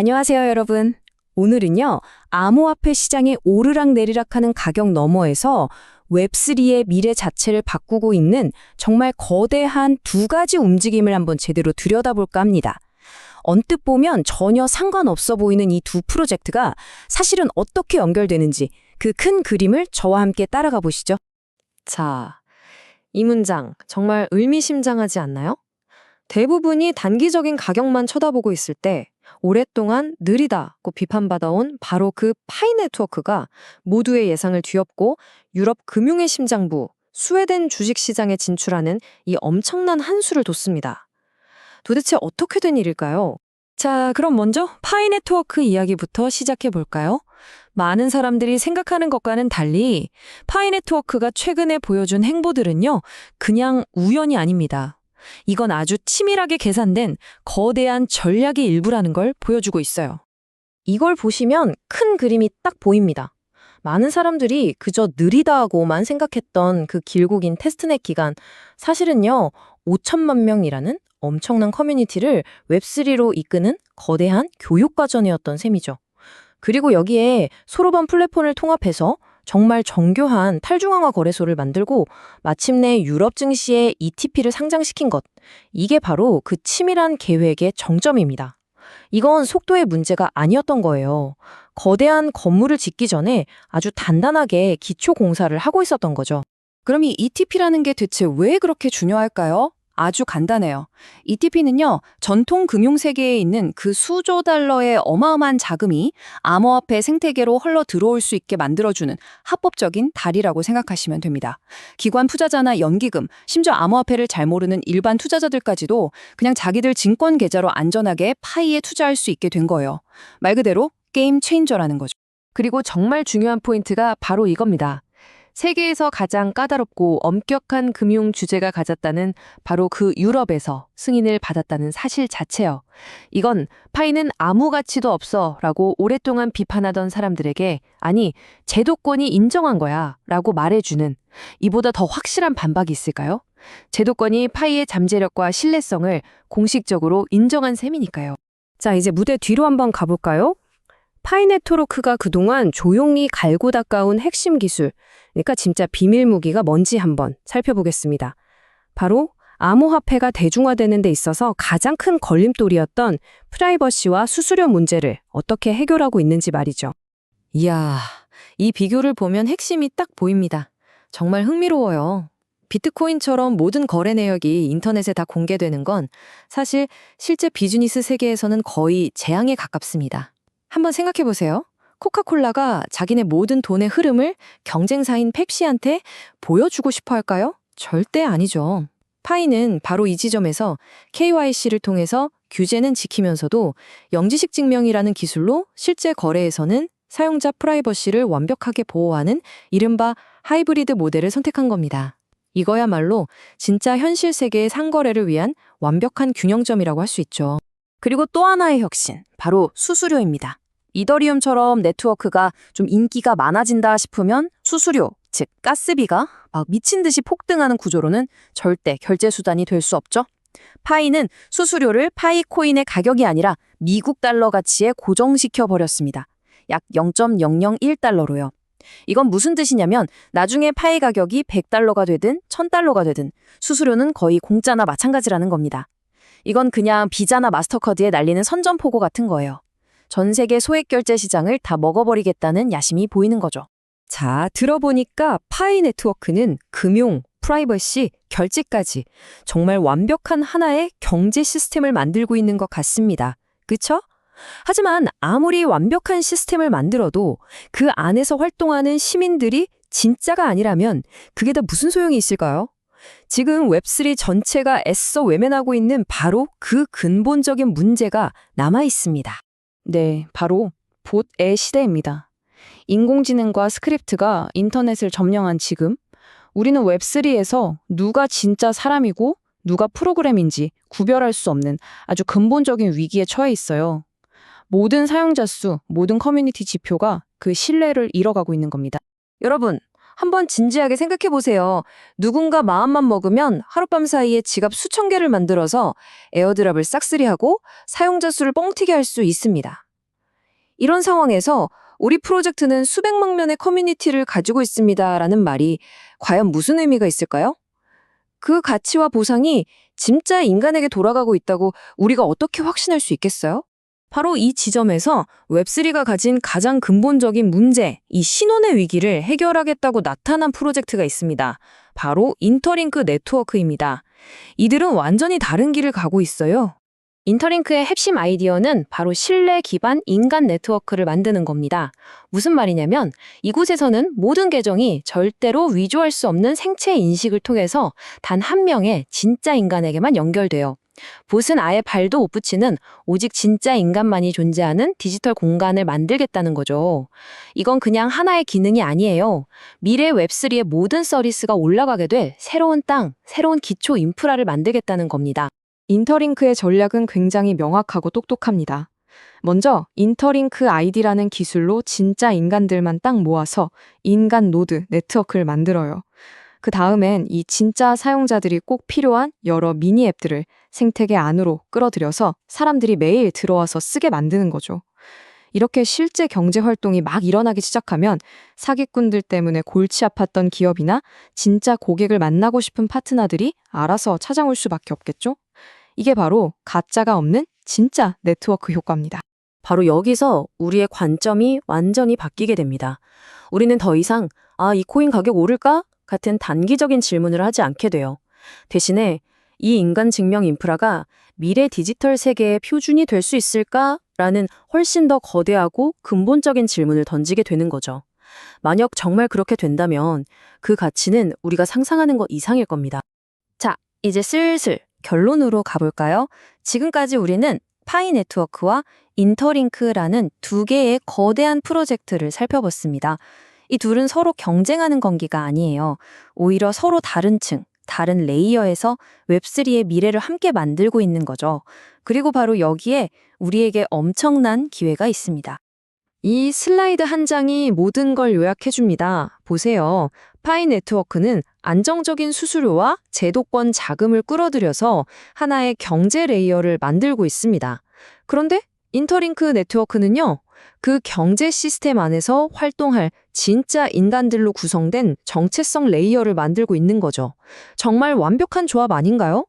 안녕하세요, 여러분. 오늘은요, 암호화폐 시장이 오르락내리락하는 가격 너머에서 웹3의 미래 자체를 바꾸고 있는 정말 거대한 두 가지 움직임을 한번 제대로 들여다볼까 합니다. 언뜻 보면 전혀 상관없어 보이는 이 두 프로젝트가 사실은 어떻게 연결되는지 그 큰 그림을 저와 함께 따라가 보시죠. 자, 이 문장 정말 의미심장하지 않나요? 대부분이 단기적인 가격만 쳐다보고 있을 때 오랫동안 느리다고 비판받아온 바로 그 파이 네트워크가 모두의 예상을 뒤엎고 유럽 금융의 심장부 스웨덴 주식시장에 진출하는 이 엄청난 한 수를 뒀습니다. 도대체 어떻게 된 일일까요? 자, 그럼 먼저 파이 네트워크 이야기부터 시작해 볼까요? 많은 사람들이 생각하는 것과는 달리 파이 네트워크가 최근에 보여준 행보들은요, 그냥 우연이 아닙니다. 이건 아주 치밀하게 계산된 거대한 전략의 일부라는 걸 보여주고 있어요. 이걸 보시면 큰 그림이 딱 보입니다. 많은 사람들이 그저 느리다고만 생각했던 그 길고 긴 테스트넷 기간, 사실은요, 5천만 명이라는 엄청난 커뮤니티를 웹3로 이끄는 거대한 교육과정이었던 셈이죠. 그리고 여기에 소로반 플랫폼을 통합해서 정말 정교한 탈중앙화 거래소를 만들고 마침내 유럽 증시에 ETP를 상장시킨 것. 이게 바로 그 치밀한 계획의 정점입니다. 이건 속도의 문제가 아니었던 거예요. 거대한 건물을 짓기 전에 아주 단단하게 기초 공사를 하고 있었던 거죠. 그럼 이 ETP라는 게 대체 왜 그렇게 중요할까요? 아주 간단해요. ETP는요, 전통 금융 세계에 있는 그 수조 달러의 어마어마한 자금이 암호화폐 생태계로 흘러 들어올 수 있게 만들어주는 합법적인 다리라고 생각하시면 됩니다. 기관 투자자나 연기금, 심지어 암호화폐를 잘 모르는 일반 투자자들까지도 그냥 자기들 증권 계좌로 안전하게 파이에 투자할 수 있게 된 거예요. 말 그대로 게임 체인저라는 거죠. 그리고 정말 중요한 포인트가 바로 이겁니다. 세계에서 가장 까다롭고 엄격한 금융 주제가 가졌다는 바로 그 유럽에서 승인을 받았다는 사실 자체요. 이건 파이는 아무 가치도 없어 라고 오랫동안 비판하던 사람들에게 아니, 제도권이 인정한 거야 라고 말해주는 이보다 더 확실한 반박이 있을까요? 제도권이 파이의 잠재력과 신뢰성을 공식적으로 인정한 셈이니까요. 자, 이제 무대 뒤로 한번 가볼까요? 파이네트워크가 그동안 조용히 갈고 닦아온 핵심 기술, 그러니까 진짜 비밀 무기가 뭔지 한번 살펴보겠습니다. 바로 암호화폐가 대중화되는 데 있어서 가장 큰 걸림돌이었던 프라이버시와 수수료 문제를 어떻게 해결하고 있는지 말이죠. 이야, 이 비교를 보면 핵심이 딱 보입니다. 정말 흥미로워요. 비트코인처럼 모든 거래 내역이 인터넷에 다 공개되는 건 사실 실제 비즈니스 세계에서는 거의 재앙에 가깝습니다. 한번 생각해 보세요. 코카콜라가 자기네 모든 돈의 흐름을 경쟁사인 펩시한테 보여주고 싶어 할까요? 절대 아니죠. 파이는 바로 이 지점에서 KYC를 통해서 규제는 지키면서도 영지식 증명이라는 기술로 실제 거래에서는 사용자 프라이버시를 완벽하게 보호하는 이른바 하이브리드 모델을 선택한 겁니다. 이거야말로 진짜 현실 세계의 상거래를 위한 완벽한 균형점이라고 할 수 있죠. 그리고 또 하나의 혁신, 바로 수수료입니다. 이더리움처럼 네트워크가 좀 인기가 많아진다 싶으면 수수료, 즉 가스비가 막 미친 듯이 폭등하는 구조로는 절대 결제 수단이 될 수 없죠. 파이는 수수료를 파이 코인의 가격이 아니라 미국 달러 가치에 고정시켜 버렸습니다. 약 0.001달러로요. 이건 무슨 뜻이냐면 나중에 파이 가격이 100달러가 되든 1000달러가 되든 수수료는 거의 공짜나 마찬가지라는 겁니다. 이건 그냥 비자나 마스터카드에 날리는 선전포고 같은 거예요. 전 세계 소액 결제 시장을 다 먹어버리겠다는 야심이 보이는 거죠. 자, 들어보니까 파이 네트워크는 금융, 프라이버시, 결제까지 정말 완벽한 하나의 경제 시스템을 만들고 있는 것 같습니다. 그쵸? 하지만 아무리 완벽한 시스템을 만들어도 그 안에서 활동하는 시민들이 진짜가 아니라면 그게 다 무슨 소용이 있을까요? 지금 웹3 전체가 애써 외면하고 있는 바로 그 근본적인 문제가 남아 있습니다. 네, 바로 봇의 시대입니다. 인공지능과 스크립트가 인터넷을 점령한 지금 우리는 웹3에서 누가 진짜 사람이고 누가 프로그램인지 구별할 수 없는 아주 근본적인 위기에 처해 있어요. 모든 사용자 수, 모든 커뮤니티 지표가 그 신뢰를 잃어가고 있는 겁니다. 여러분, 한번 진지하게 생각해 보세요. 누군가 마음만 먹으면 하룻밤 사이에 지갑 수천 개를 만들어서 에어드랍을 싹쓸이하고 사용자 수를 뻥튀기 할 수 있습니다. 이런 상황에서 우리 프로젝트는 수백만 명의 커뮤니티를 가지고 있습니다 라는 말이 과연 무슨 의미가 있을까요? 그 가치와 보상이 진짜 인간에게 돌아가고 있다고 우리가 어떻게 확신할 수 있겠어요? 바로 이 지점에서 웹3가 가진 가장 근본적인 문제, 이 신혼의 위기를 해결하겠다고 나타난 프로젝트가 있습니다. 바로 인터링크 네트워크입니다. 이들은 완전히 다른 길을 가고 있어요. 인터링크의 핵심 아이디어는 바로 신뢰 기반 인간 네트워크를 만드는 겁니다. 무슨 말이냐면 이곳에서는 모든 계정이 절대로 위조할 수 없는 생체 인식을 통해서 단 한 명의 진짜 인간에게만 연결돼요. 봇은 아예 발도 못 붙이는 오직 진짜 인간만이 존재하는 디지털 공간을 만들겠다는 거죠. 이건 그냥 하나의 기능이 아니에요. 미래 웹3의 모든 서비스가 올라가게 될 새로운 땅, 새로운 기초 인프라를 만들겠다는 겁니다. 인터링크의 전략은 굉장히 명확하고 똑똑합니다. 먼저 인터링크 아이디라는 기술로 진짜 인간들만 딱 모아서 인간 노드 네트워크를 만들어요. 그 다음엔 이 진짜 사용자들이 꼭 필요한 여러 미니 앱들을 생태계 안으로 끌어들여서 사람들이 매일 들어와서 쓰게 만드는 거죠. 이렇게 실제 경제 활동이 막 일어나기 시작하면 사기꾼들 때문에 골치 아팠던 기업이나 진짜 고객을 만나고 싶은 파트너들이 알아서 찾아올 수밖에 없겠죠? 이게 바로 가짜가 없는 진짜 네트워크 효과입니다. 바로 여기서 우리의 관점이 완전히 바뀌게 됩니다. 우리는 더 이상 아, 이 코인 가격 오를까? 같은 단기적인 질문을 하지 않게 돼요. 대신에 이 인간 증명 인프라가 미래 디지털 세계의 표준이 될 수 있을까? 라는 훨씬 더 거대하고 근본적인 질문을 던지게 되는 거죠. 만약 정말 그렇게 된다면 그 가치는 우리가 상상하는 것 이상일 겁니다. 자, 이제 슬슬 결론으로 가볼까요? 지금까지 우리는 파이 네트워크와 인터링크라는 두 개의 거대한 프로젝트를 살펴봤습니다. 이 둘은 서로 경쟁하는 관계가 아니에요. 오히려 서로 다른 층, 다른 레이어에서 웹3의 미래를 함께 만들고 있는 거죠. 그리고 바로 여기에 우리에게 엄청난 기회가 있습니다. 이 슬라이드 한 장이 모든 걸 요약해줍니다. 보세요. 파이 네트워크는 안정적인 수수료와 제도권 자금을 끌어들여서 하나의 경제 레이어를 만들고 있습니다. 그런데 인터링크 네트워크는요, 그 경제 시스템 안에서 활동할 진짜 인간들로 구성된 정체성 레이어를 만들고 있는 거죠. 정말 완벽한 조합 아닌가요?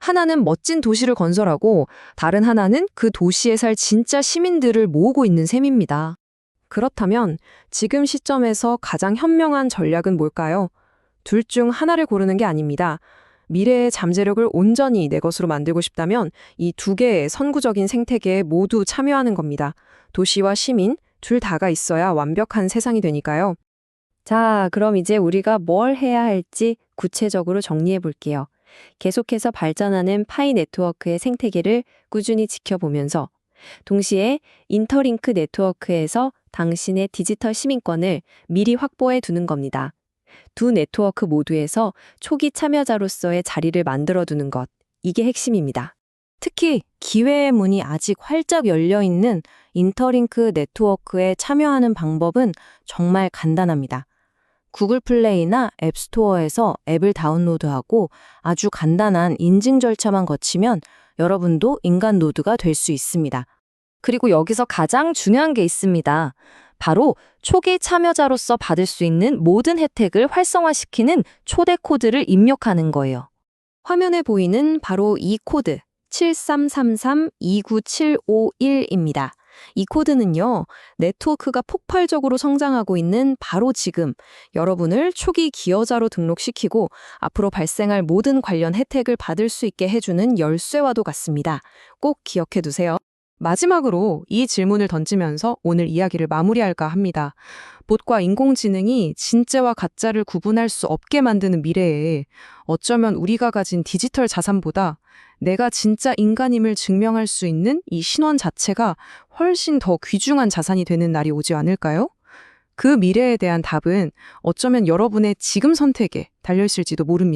하나는 멋진 도시를 건설하고 다른 하나는 그 도시에 살 진짜 시민들을 모으고 있는 셈입니다. 그렇다면 지금 시점에서 가장 현명한 전략은 뭘까요? 둘 중 하나를 고르는 게 아닙니다. 미래의 잠재력을 온전히 내 것으로 만들고 싶다면 이 두 개의 선구적인 생태계에 모두 참여하는 겁니다. 도시와 시민 둘 다가 있어야 완벽한 세상이 되니까요. 자, 그럼 이제 우리가 뭘 해야 할지 구체적으로 정리해 볼게요. 계속해서 발전하는 파이 네트워크의 생태계를 꾸준히 지켜보면서 동시에 인터링크 네트워크에서 당신의 디지털 시민권을 미리 확보해 두는 겁니다. 두 네트워크 모두에서 초기 참여자로서의 자리를 만들어 두는 것, 이게 핵심입니다. 특히 기회의 문이 아직 활짝 열려 있는 인터링크 네트워크에 참여하는 방법은 정말 간단합니다. 구글 플레이나 앱스토어에서 앱을 다운로드하고 아주 간단한 인증 절차만 거치면 여러분도 인간 노드가 될 수 있습니다. 그리고 여기서 가장 중요한 게 있습니다. 바로 초기 참여자로서 받을 수 있는 모든 혜택을 활성화시키는 초대 코드를 입력하는 거예요. 화면에 보이는 바로 이 코드 7333-29751입니다. 이 코드는요, 네트워크가 폭발적으로 성장하고 있는 바로 지금 여러분을 초기 기여자로 등록시키고 앞으로 발생할 모든 관련 혜택을 받을 수 있게 해주는 열쇠와도 같습니다. 꼭 기억해 두세요. 마지막으로 이 질문을 던지면서 오늘 이야기를 마무리할까 합니다. 봇과 인공지능이 진짜와 가짜를 구분할 수 없게 만드는 미래에 어쩌면 우리가 가진 디지털 자산보다 내가 진짜 인간임을 증명할 수 있는 이 신원 자체가 훨씬 더 귀중한 자산이 되는 날이 오지 않을까요? 그 미래에 대한 답은 어쩌면 여러분의 지금 선택에 달려있을지도 모릅니다.